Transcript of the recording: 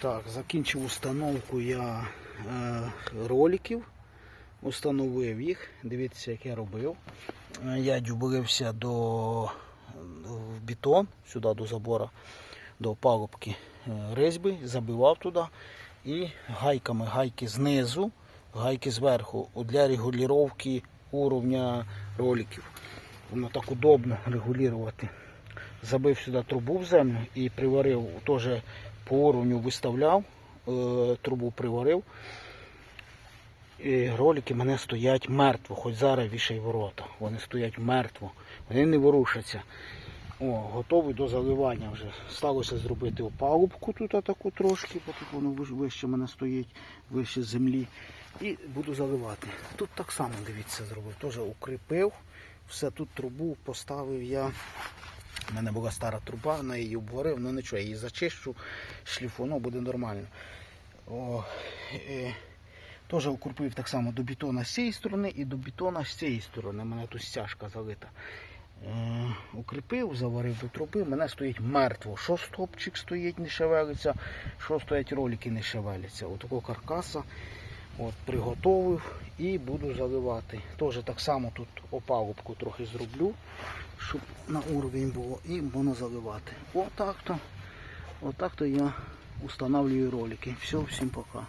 Так, закінчив установку я е, роликів. Установив їх. Дивіться, як я робив. Е, Я дюблився до в бетон, сюди до забора, до палубки е, різьби, забивав туди і гайками, гайки знизу, гайки зверху для регулювання уровня роликів. Воно так удобно регулювати. Забив сюди трубу в землю і приварив теж по уровню виставляв, е, трубу приварив. І ролики мене стоять мертво, хоч зараз вішай ворота. Вони стоять мертво, вони не ворушаться. О, готовий до заливання вже. Сталося зробити опалубку тут таку трошки, бо тут воно вище мене стоїть, вище землі. І буду заливати. Тут так само, дивіться, зробив. Теж укріпив. Все тут трубу поставив я. У мене була стара труба, на її обварив, ну нічого, я її зачищу, шліфону буде нормально. О, е, Теж укріпив так само до бетона з цієї сторони і до бетона з цієї сторони. У мене тут стяжка залита. Е, укріпив, заварив до труби, мене стоїть мертво. Що стопчик стоїть, не шевелиться, що стоять ролики, не шевеляться. Отакого каркаса от, приготовив і буду заливати. Теж так само тут опалубку трохи зроблю, щоб на уровень було, і буду заливати. Отак-то. Отак-то я устанавливаю ролики. Все, всім пока.